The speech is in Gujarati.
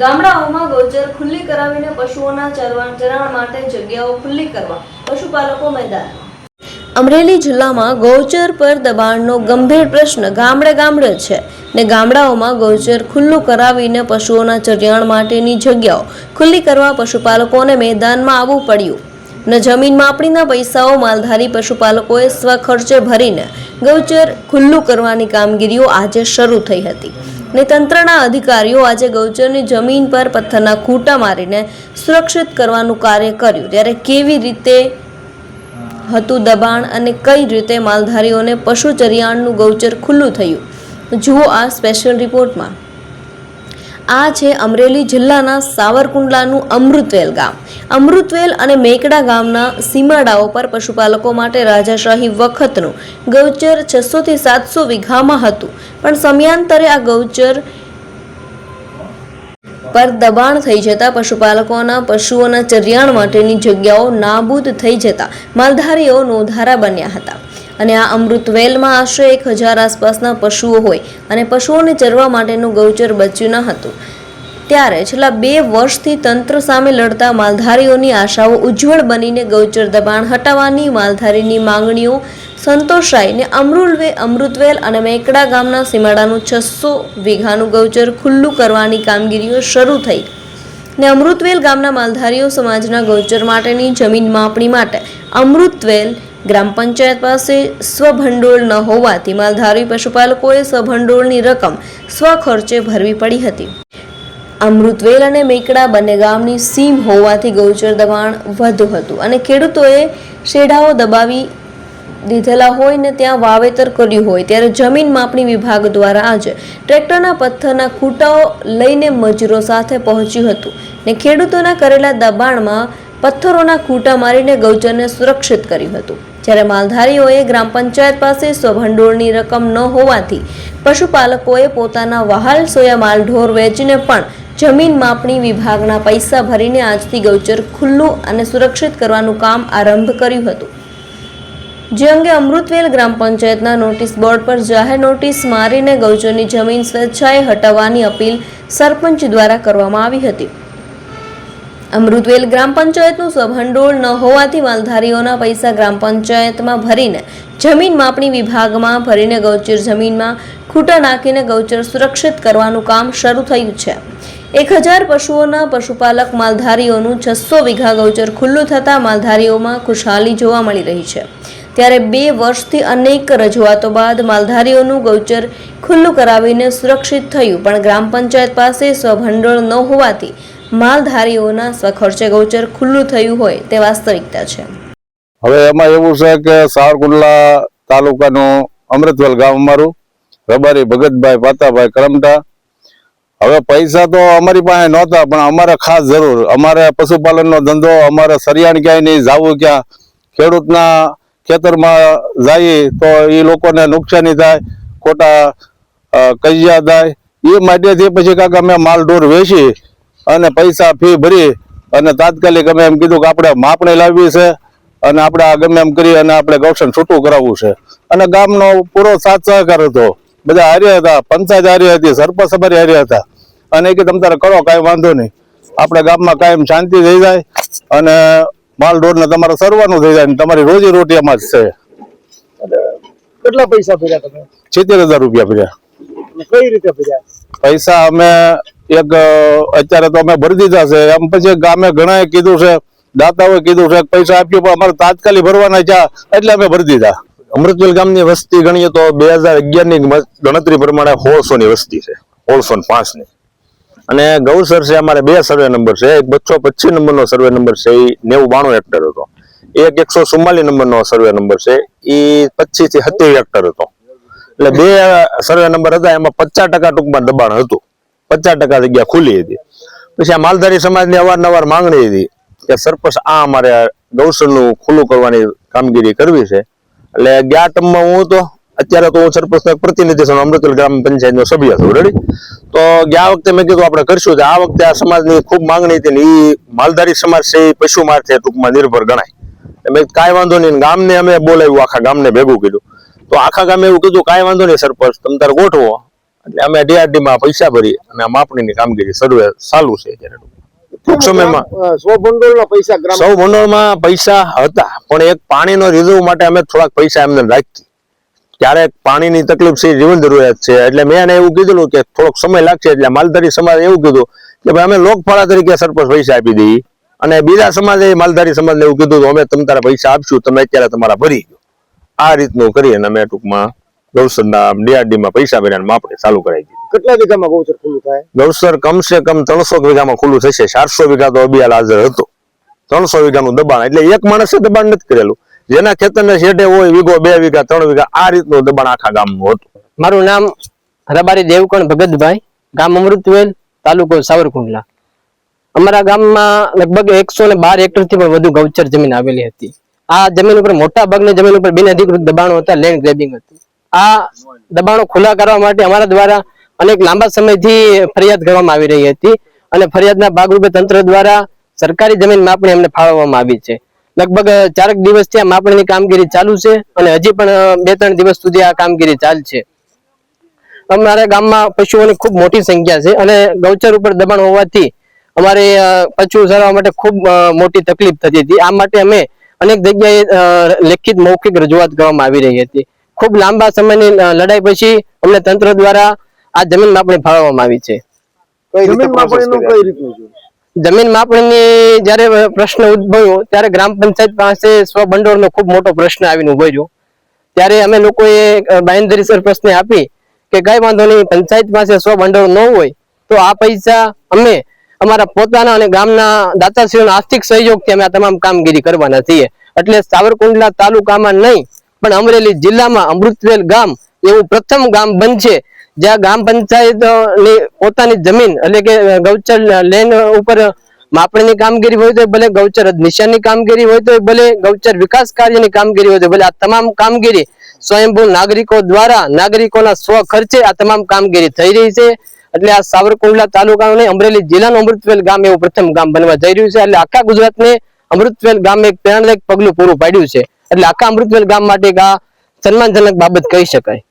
ગામડાઓમાં ગૌચર ખુલ્લી કરાવીને પશુઓના ચરવા ચરાણ માટે જગ્યાઓ ખુલ્લી કરવા, પશુપાલકો મેદાન. અમરેલી જિલ્લામાં ગૌચર પર દબાણનો ગંભીર પ્રશ્ન ગામડે ગામડે છે ને ગામડાઓમાં ગૌચર ખુલ્લું કરાવીને પશુઓના ચરિયાણ માટેની જગ્યાઓ ખુલ્લી કરવા પશુપાલકોને મેદાનમાં આવવું પડ્યું. ને જમીન માપણીના પૈસાઓ માલધારી પશુપાલકોએ સ્વખર્ચે ભરીને ગૌચર ખુલ્લું કરવાની કામગીરીઓ આજે શરૂ થઈ હતી. ને તંત્રના અધિકારીઓ આજે ગૌચરની જમીન પર પથ્થરના ખૂંટા મારીને સુરક્ષિત કરવાનું કાર્ય કર્યું. ત્યારે કેવી રીતે હતું દબાણ અને કઈ રીતે માલધારીઓને પશુ ચરિયાણનું ગૌચર ખુલ્લું થયું? જુઓ આ સ્પેશિયલ રિપોર્ટમાં આ છે અમરેલી જિલ્લાના સાવરકુંડલાનું અમૃતવેલ ગામ. અમૃતવેલ અને મેકડા ગામના સીમાડાઓ પર પશુપાલકો માટે રાજાશાહી વખતનું ગૌચર છસોથી સાતસો વીઘામાં હતું. પણ સમયાંતરે આ ગૌચર પર દબાણ થઈ જતા પશુપાલકોના પશુઓના ચરિયાણ માટેની જગ્યાઓ નાબૂદ થઈ જતા માલધારીઓ નોધારા બન્યા હતા. અને આ અમૃતવેલમાં આશરે એક હજાર આસપાસના પશુઓ હોય અને પશુઓને ચરવા માટેનું ગૌચર બચ્યું ન હતું. ત્યારે છેલ્લા બે વર્ષથી તંત્ર સામે લડતા માલધારીઓની આશાઓ ઉજ્જવળ બનીને ગૌચર દબાણ હટાવવાની માલધારીની માંગણીઓ સંતોષાઈ ને અમરુલવે અમૃતવેલ અને મેકડા ગામના સીમાડાનું છસો વીઘાનું ગૌચર ખુલ્લું કરવાની કામગીરીઓ શરૂ થઈ. ને અમૃતવેલ ગામના માલધારીઓ સમાજના ગૌચર માટેની જમીન માપણી માટે અમૃતવેલ ગ્રામ પંચાયત પાસે સ્વભંડોળ ન હોવાથી માલધારી પશુપાલકોએ સ્વભંડોળની રકમ સ્વખર્ચે ભરવી પડી હતી. અમૃતવેલ અને મેકડા બંને ગામની સીમ હોવાથી ગૌચર દબાણ વધુ હતું અને ખેડૂતોએ શેઢાઓ દબાવી દીધેલા હોય ને ત્યાં વાવેતર કર્યું હોય ત્યારે જમીન માપણી વિભાગ દ્વારા આજે ટ્રેક્ટરના પથ્થરના ખૂંટાઓ લઈને મજૂરો સાથે પહોંચ્યું હતું ને ખેડૂતોના કરેલા દબાણમાં પથ્થરોના ખૂંટા મારીને ગૌચરને સુરક્ષિત કર્યું હતું. જ્યારે માલધારીઓએ ગ્રામ પંચાયત પાસે સ્વભંડોળની રકમ ન હોવાથી પશુપાલકોએ પોતાના વહાલ સોયા માલઢોર વેચીને પણ જમીન માપણી વિભાગના પૈસા ભરીને આજથી ગૌચર ખુલ્લું અને સુરક્ષિત કરવાનું કામ આરંભ કર્યું હતું. જે અંગે અમૃતવેલ ગ્રામ પંચાયતના નોટિસ બોર્ડ પર જાહેર નોટિસ મારીને ગૌચરની જમીન સ્વેચ્છાએ હટાવવાની અપીલ સરપંચ દ્વારા કરવામાં આવી હતી. અમૃતવેલ ગ્રામ પંચાયતનું સભંડોળ ન હોવાથી માલધારીઓના પૈસા ગ્રામ પંચાયતમાં ભરીને જમીન માપણી વિભાગમાં ભરીને ગૌચર જમીનમાં ખૂંટા નાખીને ગૌચર સુરક્ષિત કરવાનું કામ શરૂ થયું છે. એક હજાર પશુઓના પશુપાલક માલધારીઓનું છસો વીઘા ગૌચર ખુલ્લું થતાં માલધારીઓમાં ખુશહાલી જોવા મળી રહી છે. ત્યારે બે વર્ષથી અનેક રજૂઆતો બાદ માલધારીઓનું ગૌચર ખુલ્લું કરાવીને સુરક્ષિત થયું. પણ ગ્રામ પંચાયત પાસે સ્વભંડોળ ન હોવાથી માલધારીઓના સ્વખર્ચે ગૌચર ખુલ્લું થયું હોય તે વાસ્તવિકતા છે. હવે એમાં એવું છે કે સાવરકુંડલા તાલુકાનું અમૃતવેલ ગામ અમારું, રબારી ભગતભાઈ, પાતાભાઈ કરમટા. હવે પૈસા તો અમારી પાસે નહોતા, પણ અમારે ખાસ જરૂર. અમારે પશુપાલનનો ધંધો, અમારે સરિયાણ ક્યાંય નહીં, જાવું ક્યાં. ખેડૂતના ખેતરમાં જઈએ તો એ લોકોને નુકસાની થાય, ખોટા કજિયા થાય. એ માટેથી પછી કાંક અમે માલ ઢોર વેચી અને પૈસા ફી ભરી અને તાત્કાલિક અમે એમ કીધું કે આપણે માપણી લાવવી છે અને આપણે આ ગમે એમ કરી અને આપણે ગૌશન છૂટું કરાવવું છે. અને ગામનો પૂરો સાથ સહકાર હતો. બધા હાર્યા હતા, પંચાયત હારી હતી, સરપંચ અમારી હાર્યા હતા. અને એ કે તમ તારે કરો, કાંઈ વાંધો નહીં. આપણે ગામમાં કાયમ શાંતિ થઈ જાય અને માલ ઢોરને તમારે સરવાનું થઈ જાય તમારી રોજી રોટી એમાં જ છે. કેટલા પૈસા ભર્યા તમે? સિત્તેર હજાર રૂપિયા ભર્યા. કઈ રીતે ભર્યા? પૈસા અમે એક અત્યારે તો અમે ભરી દીધા છે. એમ પછી ગામે ઘણાએ કીધું છે દાતાઓએ કીધું છે પૈસા આપ્યું પણ અમારે તાત્કાલિક ભરવાના છે એટલે અમે ભરી દીધા. અમૃતવેલ ગામની વસ્તી ગણીએ તો બે હજાર અગિયારની ગણતરી પ્રમાણે સોળસો ની વસ્તી છે. સોળસો પાંચની અને ગૌસર છે, અમારે બે સર્વે નંબર છે. એક બસો પચીસ નંબર નો સર્વે નંબર છે એ નેવું બાણું હેક્ટર હતો. એક એકસો ચુમ્માલીસ નંબર નો સર્વે નંબર છે એ પચીસથી સત્યાવીસ હેક્ટર હતો. એટલે બે સર્વે નંબર હતા, એમાં પચાસ ટકા ટૂંકમાં દબાણ હતું. પચાસ ટકા જગ્યા ખુલ્લી હતી. પછી આ માલધારી સમાજની અવારનવાર માંગણી હતી કે સરપંચ આ અમારે ગૌસરનું ખુલ્લું કરવાની કામગીરી કરવી છે. એટલે ગયા ટમમાં હું હતો અત્યારે તો હું સરપંચનો એક પ્રતિનિધિ છું અમૃતલ ગ્રામ પંચાયતનો સભ્ય છું. રેડી તો ગયા વખતે મેં કીધું આપણે કરશું તો આ વખતે આ સમાજની ખૂબ માંગણી હતી ને એ માલધારી સમાજ છે એ પશુ મારથી ટૂંકમાં નિર્ભર ગણાય. મેં કાંઈ વાંધો નહીં. ગામને અમે બોલાવ્યું આખા ગામને ભેગું કીધું. તો આખા ગામે એવું કીધું કાંઈ વાંધો નહીં સરપંચ તમે તારે ગોઠવો. એટલે અમે ડીઆરડીમાં પૈસા ભરી અને આ માપણીની કામગીરી સર્વે ચાલુ છે અત્યારે. ટૂંક સમયમાં સો ભંડોળના પૈસા સૌ ભંડોળમાં પૈસા હતા પણ એક પાણીનો રિઝર્વ માટે અમે થોડાક પૈસા એમને રાખી ક્યારેક પાણીની તકલીફ છે જીવન જરૂરિયાત છે. એટલે મેં એને એવું કીધેલું કે થોડોક સમય લાગશે એટલે માલધારી સમાજ એવું કીધું કે ભાઈ અમે લોકફાળા તરીકે સરપંચ પૈસા આપી દઈએ અને બીજા સમાજે માલધારી સમાજને એવું કીધું અમે તમ તારા પૈસા આપશું તમે અત્યારે તમારા ભરી ગયો આ રીતનું કરી અને અમે ટૂંકમાં ગૌસરના ડીઆરડીમાં પૈસા ભર્યા આપણે ચાલુ કરાવી દીધી. કેટલા વીઘામાં ગૌચર ખુલ્લું થાય? ગૌસર કમસે કમ ત્રણસો વીઘામાં ખુલ્લું થશે. ચારસો વીઘા તો અબિયાલ હાજર હતો. ત્રણસો વીઘાનું દબાણ એટલે એક માણસે દબાણ નથી કરેલું. જેના ખેતરને શેઠે હોય, વીઘો, બે વીઘા, ત્રણ વીઘા, આ રીતનું દબાણ આખા ગામનું હતું. મારું નામ રબારી દેવકણ ભગતભાઈ. ગામ અમૃતવેલ, તાલુકો સાવરકુંડલા. અમારા ગામમાં લગભગ એકસો ને બાર હેક્ટરથી પણ વધુ ગૌચર જમીન આવેલી હતી. આ જમીન ઉપર મોટા ભાગની જમીન ઉપર બિનઅધિકૃત દબાણો હતા લેન્ડ ગ્રેબિંગ હતું. આ દબાણો ખુલ્લા કરવા માટે અમારા દ્વારા અનેક લાંબા સમયથી ફરિયાદ કરવામાં આવી રહી હતી અને ફરિયાદના ભાગરૂપે તંત્ર દ્વારા સરકારી જમીન માપણી અમને ફાળવવામાં આવી છે. લગભગ ચારક દિવસથી આ માપણીની કામગીરી ચાલુ છે અને હજી પણ બે ત્રણ દિવસ સુધી આ કામગીરી ચાલશે અમારા ગામમાં પશુઓની ખૂબ મોટી સંખ્યા છે અને ગૌચર ઉપર દબાણ હોવાથી અમારે પશુ ચરાવવા માટે ખૂબ મોટી તકલીફ થતી હતી. આ માટે અમે અનેક જગ્યાએ લેખિત મૌખિક રજૂઆત કરવામાં આવી રહી હતી. ખૂબ લાંબા સમયની લડાઈ પછી અમને તંત્ર દ્વારા આ જમીન માપણી ફાળવવામાં આવી છે. કઈ રીતે જમીન માપણીનું કઈ રીતનું છે? જમીન માપણીની જ્યારે પ્રશ્ન ઉદ્ભવ્યો, ત્યારે ગ્રામ પંચાયત પાસે સ્વભંડોળનો ખૂબ મોટો પ્રશ્ન આવીને ઉભર્યો ત્યારે અમે લોકોએ બાંયધરી સરપંચને આપી કે કઈ વાંધો નહીં, પંચાયત પાસે સ્વભંડોળ ન હોય, તો આ પૈસા અમે અમારા પોતાના અને ગામના દાતાશ્રીઓના આર્થિક સહયોગથી અમે આ તમામ કામગીરી કરવાના છીએ. એટલે સાવરકુંડલા તાલુકામાં નહીં, પણ અમરેલી જિલ્લામાં અમૃતવેલ ગામ એવું પ્રથમ ગામ બનશે જ્યાં ગ્રામ પંચાયત પોતાની જમીન એટલે કે ગૌચર લેન ઉપર માપણીની કામગીરી હોય તો ભલે ગૌચર નિશાનની કામગીરી હોય તો ભલે ગૌચર વિકાસ કાર્યની કામગીરી હોય તો ભલે આ તમામ કામગીરી સ્વયંભૂ નાગરિકો દ્વારા નાગરિકોના સ્વ ખર્ચે આ તમામ કામગીરી થઈ રહી છે. એટલે આ સાવરકુંડલા તાલુકાનું અમરેલી જિલ્લાનું અમૃતવેલ ગામ એવું પ્રથમ ગામ બનવા જઈ રહ્યું છે. એટલે આખા ગુજરાતને અમૃતવેલ ગામ એક પ્રેરણાદાયક પગલું પૂરું પાડ્યું છે. એટલે આખા અમૃતવેલ ગામ માટે એક સન્માનજનક બાબત કહી શકાય.